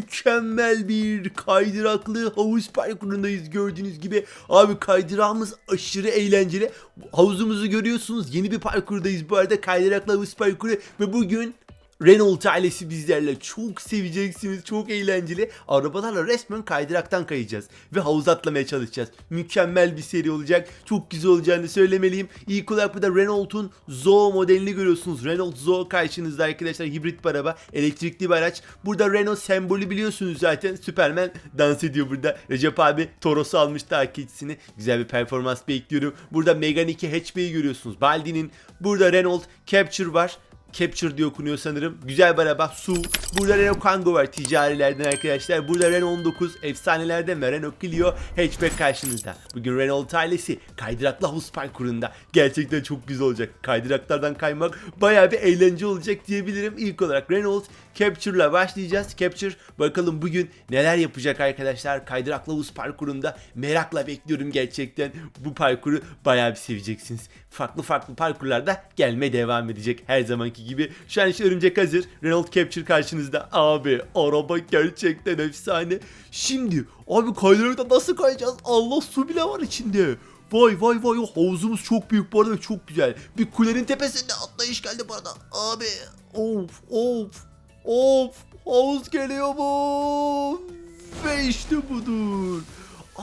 mükemmel bir kaydıraklı havuz parkurundayız gördüğünüz gibi. Abi kaydırağımız aşırı eğlenceli. Havuzumuzu görüyorsunuz. Yeni bir parkurdayız bu arada kaydıraklı havuz parkuru ve bugün Renault ailesi bizlerle çok seveceksiniz. Çok eğlenceli. Arabalarla resmen kaydıraktan kayacağız. Ve havuz atlamaya çalışacağız. Mükemmel bir seri olacak. Çok güzel olacağını söylemeliyim. İlk olarak burada Renault'un Zoe modelini görüyorsunuz. Renault Zoe karşınızda arkadaşlar. Hibrit bir araba. Elektrikli bir araç. Burada Renault sembolü biliyorsunuz zaten. Superman dans ediyor burada. Recep abi Toros'u almış takipçisini. Güzel bir performans bekliyorum. Burada Megane 2 hatchback'i görüyorsunuz. Baldi'nin. Burada Renault Capture var. Capture diye okunuyor sanırım. Güzel bir araba. Su. Burada Renault Kangoo var ticarilerden arkadaşlar. Burada Renault 19 efsanelerden ve Renault Clio hatchback karşınızda. Bugün Renault ailesi kaydıraklı havuz parkurunda. Gerçekten çok güzel olacak. Kaydıraklardan kaymak bayağı bir eğlence olacak diyebilirim. İlk olarak Renault Capture'la başlayacağız. Capture bakalım bugün neler yapacak arkadaşlar. Kaydıraklı havuz parkurunda merakla bekliyorum gerçekten. Bu parkuru bayağı bir seveceksiniz. Farklı farklı parkurlarda gelmeye devam edecek her zamanki gibi. Şu an işte örümcek hazır. Renault Capture karşınızda. Abi araba gerçekten efsane. Şimdi abi kaydırakta nasıl kayacağız? Allah su bile var içinde. Vay vay vay havuzumuz çok büyük bu arada çok güzel. Bir kulenin tepesinde atlayış geldi bu arada. Abi of of of havuz geliyor mu? Ve işte budur.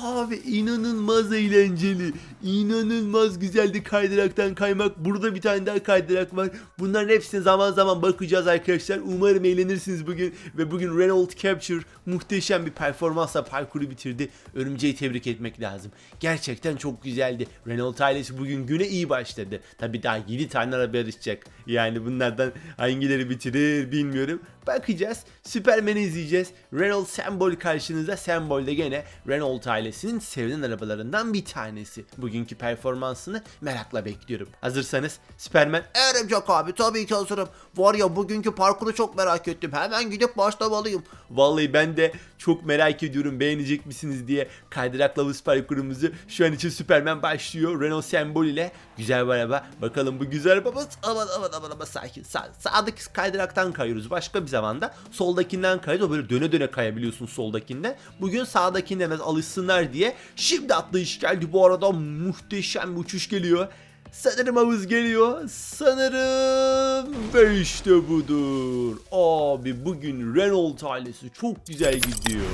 Abi inanılmaz eğlenceli. İnanılmaz güzeldi kaydıraktan kaymak. Burada bir tane daha kaydırak var. Bunların hepsine zaman zaman bakacağız arkadaşlar. Umarım eğlenirsiniz bugün. Ve bugün Renault Capture muhteşem bir performansla parkuru bitirdi. Örümceği tebrik etmek lazım. Gerçekten çok güzeldi. Renault ailesi bugün güne iyi başladı. Tabi daha 7 tane araba yarışacak. Yani bunlardan hangileri bitirir bilmiyorum. Bakacağız. Superman'i izleyeceğiz. Renault Sembol karşınızda. Sembol de gene Renault ailesinin sevilen arabalarından bir tanesi. Bugünkü performansını merakla bekliyorum. Hazırsanız Superman Örümcek abi tabii ki hazırım. Var ya bugünkü parkuru çok merak ettim. Hemen gidip başlamalıyım. Vallahi ben de çok merak ediyorum beğenecek misiniz diye kaydıraklı havuz parkurumuzu şu an için Superman başlıyor Renault sembol ile güzel bir araba bakalım bu güzel arabamız aman aman aman aman sakin Sa- sağdaki kaydıraktan kayıyoruz başka bir zamanda soldakinden kayıyoruz o böyle döne döne kayabiliyorsun soldakinden bugün sağdakinden biraz alışsınlar diye şimdi atlayış geldi bu arada muhteşem bir uçuş geliyor Sanırım havuz geliyor. Sanırım ve işte budur. Abi bugün Renault ailesi çok güzel gidiyor.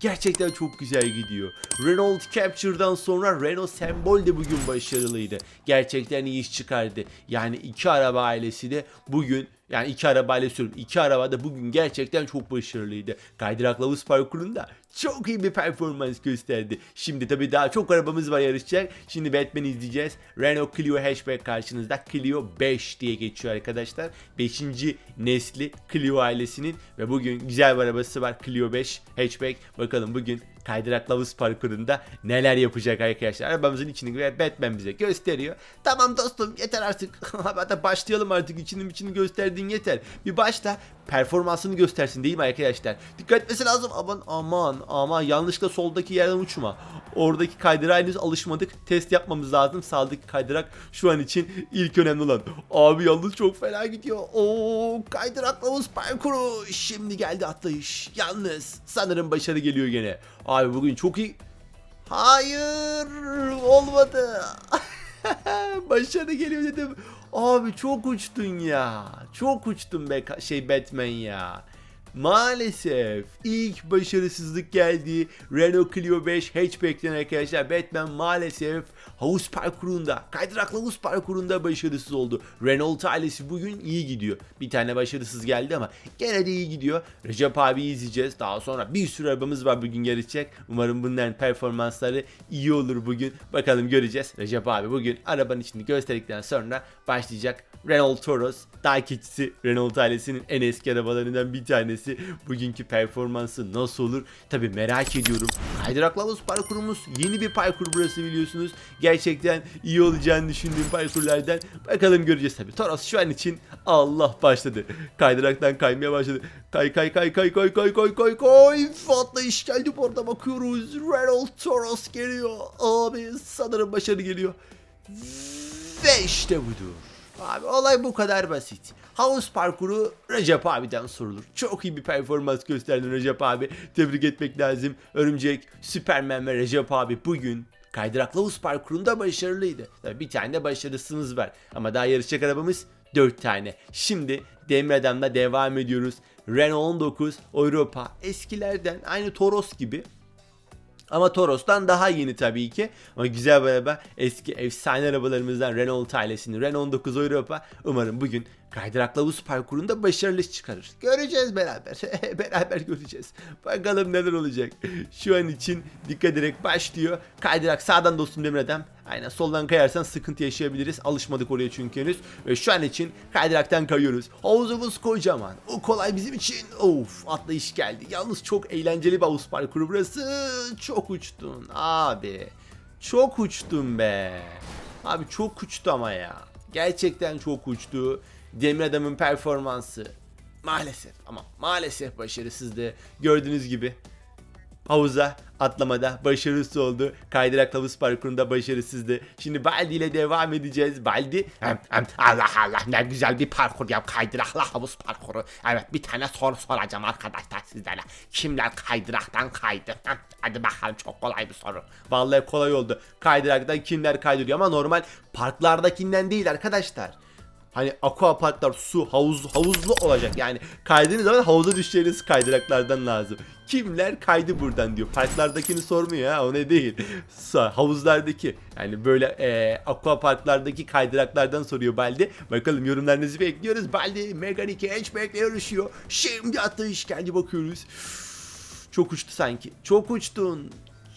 Gerçekten çok güzel gidiyor. Renault Capture'dan sonra Renault Sembol de bugün başarılıydı. Gerçekten iyi iş çıkardı. Yani iki araba ailesi de bugün yani iki arabayla söylüyorum. iki araba da bugün gerçekten çok başarılıydı. Kaydıraklı havuz parkurunda çok iyi bir performans gösterdi. Şimdi tabii daha çok arabamız var yarışacak. Şimdi Batman'i izleyeceğiz. Renault Clio hatchback karşınızda. Clio 5 diye geçiyor arkadaşlar. 5. nesli Clio ailesinin ve bugün güzel bir arabası var. Clio 5 hatchback. Bakalım bugün kaydıraklı havuz parkurunda neler yapacak arkadaşlar. Arabamızın içini ve Batman bize gösteriyor. Tamam dostum yeter artık. Hatta başlayalım artık içini içini gösterdiğin yeter. Bir başla performansını göstersin değil mi arkadaşlar? Dikkat etmesi lazım. Aman aman aman yanlışlıkla soldaki yerden uçma. Oradaki kaydırağa henüz alışmadık. Test yapmamız lazım. Sağdaki kaydırak şu an için ilk önemli olan. Abi yalnız çok fena gidiyor. Oo kaydıraklı havuz parkuru. Şimdi geldi atlayış. Yalnız sanırım başarı geliyor gene. Abi bugün çok iyi. Hayır olmadı. Başarı geliyor dedim. Abi çok uçtun ya. Çok uçtun be şey Batman ya. Maalesef ilk başarısızlık geldi. Renault Clio 5 hatchback'ten arkadaşlar Batman maalesef havuz parkurunda, kaydıraklı havuz parkurunda başarısız oldu. Renault ailesi bugün iyi gidiyor. Bir tane başarısız geldi ama gene de iyi gidiyor. Recep abi izleyeceğiz. Daha sonra bir sürü arabamız var bugün yarışacak. Umarım bunların performansları iyi olur bugün. Bakalım göreceğiz. Recep abi bugün arabanın içini gösterdikten sonra başlayacak. Renault Toros takipçisi Renault ailesinin en eski arabalarından bir tanesi. Ailesi bugünkü performansı nasıl olur? Tabi merak ediyorum. Kaydıraklı havuz parkurumuz yeni bir parkur burası biliyorsunuz. Gerçekten iyi olacağını düşündüğüm parkurlardan. Bakalım göreceğiz tabi. Toros şu an için Allah başladı. Kaydıraktan kaymaya başladı. Kay kay kay kay kay kay kay kay kay. Fatla iş geldi bu arada bakıyoruz. Renault Toros geliyor. Abi sanırım başarı geliyor. Ve işte budur. Abi olay bu kadar basit. Havuz parkuru Recep abiden sorulur. Çok iyi bir performans gösterdin Recep abi. Tebrik etmek lazım. Örümcek, Süpermen ve Recep abi bugün kaydıraklı havuz parkurunda başarılıydı. Tabii bir tane de başarısımız var. Ama daha yarışacak arabamız 4 tane. Şimdi Demir Adam'la devam ediyoruz. Renault 19 Europa eskilerden aynı Toros gibi ama Toros'tan daha yeni tabii ki. Ama güzel bir araba. Eski efsane arabalarımızdan Renault ailesinin Renault 9 Europa. Umarım bugün kaydıraklı havuz parkurunda başarılı çıkarır. Göreceğiz beraber. beraber göreceğiz. Bakalım neler olacak. Şu an için dikkat ederek başlıyor. Kaydırak sağdan dostum Demir Adam. Aynen soldan kayarsan sıkıntı yaşayabiliriz. Alışmadık oraya çünkü henüz. Ve şu an için kaydıraktan kayıyoruz. Havuzumuz kocaman. O kolay bizim için. Of atlayış geldi. Yalnız çok eğlenceli bir havuz parkuru burası. Çok uçtun abi. Çok uçtun be. Abi çok uçtu ama ya. Gerçekten çok uçtu. Demir Adam'ın performansı maalesef ama maalesef başarısızdı. Gördüğünüz gibi havuza atlamada başarısız oldu. Kaydırak havuz parkurunda başarısızdı. Şimdi Baldi ile devam edeceğiz. Baldi Allah Allah ne güzel bir parkur ya kaydıraklı havuz parkuru. Evet bir tane soru soracağım arkadaşlar sizlere. Kimler kaydıraktan kaydı? Hem, hadi bakalım çok kolay bir soru. Vallahi kolay oldu. Kaydıraktan kimler kaydırıyor ama normal parklardakinden değil arkadaşlar. Hani aqua parklar su havuz havuzlu olacak yani kaydığınız zaman havuza düşeceğiniz kaydıraklardan lazım. Kimler kaydı buradan diyor. Parklardakini sormuyor ha o ne değil. Havuzlardaki yani böyle e, aqua parklardaki kaydıraklardan soruyor Baldi. Bakalım yorumlarınızı bekliyoruz. Baldi Megan 2 hatchback yarışıyor. Şimdi atlayış geldi bakıyoruz. Çok uçtu sanki. Çok uçtun.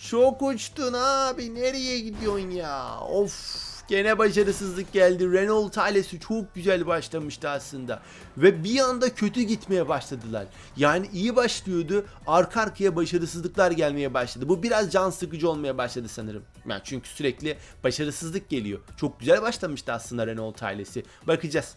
Çok uçtun abi. Nereye gidiyorsun ya? Of. Gene başarısızlık geldi. Renault ailesi çok güzel başlamıştı aslında. Ve bir anda kötü gitmeye başladılar. Yani iyi başlıyordu. Arka arkaya başarısızlıklar gelmeye başladı. Bu biraz can sıkıcı olmaya başladı sanırım. Yani çünkü sürekli başarısızlık geliyor. Çok güzel başlamıştı aslında Renault ailesi. Bakacağız.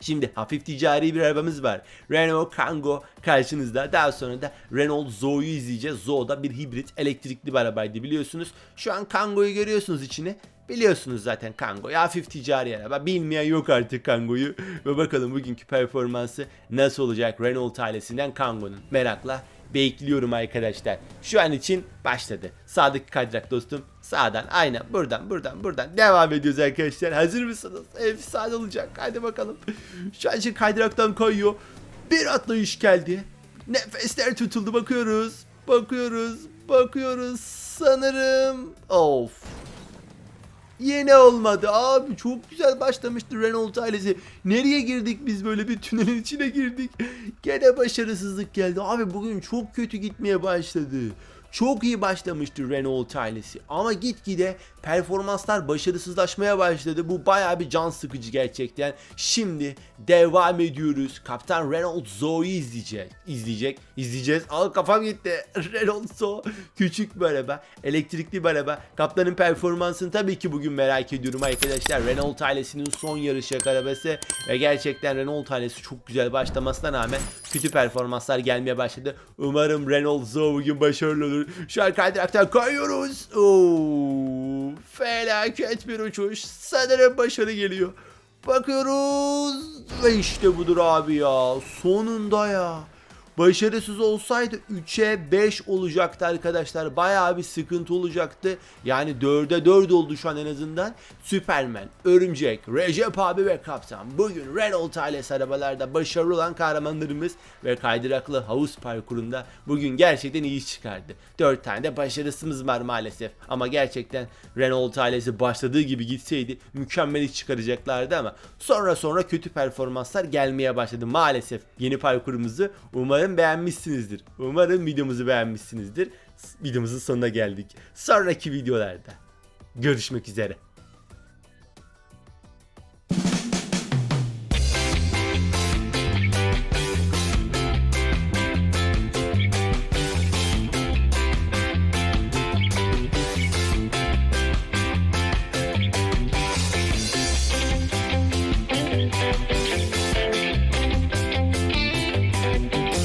Şimdi hafif ticari bir arabamız var. Renault Kangoo karşınızda. Daha sonra da Renault Zoe'yu izleyeceğiz. Zoe da bir hibrit elektrikli bir arabaydı biliyorsunuz. Şu an Kangoo'yu görüyorsunuz içini. Biliyorsunuz zaten Kangoo'yu. Hafif ticari araba. Bilmeyen yok artık Kangoo'yu. Ve bakalım bugünkü performansı nasıl olacak Renault ailesinden Kangoo'nun. Merakla bekliyorum arkadaşlar. Şu an için başladı. Sağdaki kaydırak dostum. Sağdan aynen buradan buradan buradan devam ediyoruz arkadaşlar. Hazır mısınız? Efsane olacak. Hadi bakalım. Şu an için kaydıraktan kayıyor. Bir atlayış geldi. Nefesler tutuldu bakıyoruz. Bakıyoruz. Bakıyoruz. Sanırım. Of. Yine olmadı abi çok güzel başlamıştı Renault ailesi. Nereye girdik biz böyle bir tünelin içine girdik. Gene başarısızlık geldi. Abi bugün çok kötü gitmeye başladı. Çok iyi başlamıştı Renault ailesi ama gitgide performanslar başarısızlaşmaya başladı. Bu bayağı bir can sıkıcı gerçekten. Şimdi devam ediyoruz. Kaptan Renault Zoe'yi izleyecek. İzleyecek. İzleyeceğiz. Al kafam gitti. Renault Zoe. Küçük bir araba. Elektrikli bir araba. Kaptanın performansını tabii ki bugün merak ediyorum arkadaşlar. Renault ailesinin son yarışacak arabası. Ve gerçekten Renault ailesi çok güzel başlamasına rağmen kötü performanslar gelmeye başladı. Umarım Renault Zoe bugün başarılı olur. Şu an kayıyoruz. Oo, felaket bir uçuş. Sanırım başarı geliyor. Bakıyoruz. Ve işte budur abi ya. Sonunda ya. Başarısız olsaydı 3'e 5 olacaktı arkadaşlar. Bayağı bir sıkıntı olacaktı. Yani 4'e 4 oldu şu an en azından. Superman, Örümcek, Recep abi ve Kaptan. Bugün Renault ailesi arabalarda başarılı olan kahramanlarımız ve kaydıraklı havuz parkurunda bugün gerçekten iyi çıkardı. 4 tane de başarısımız var maalesef. Ama gerçekten Renault ailesi başladığı gibi gitseydi mükemmel iş çıkaracaklardı ama sonra sonra kötü performanslar gelmeye başladı maalesef yeni parkurumuzu. Umarım beğenmişsinizdir. Umarım videomuzu beğenmişsinizdir. Videomuzun sonuna geldik. Sonraki videolarda görüşmek üzere.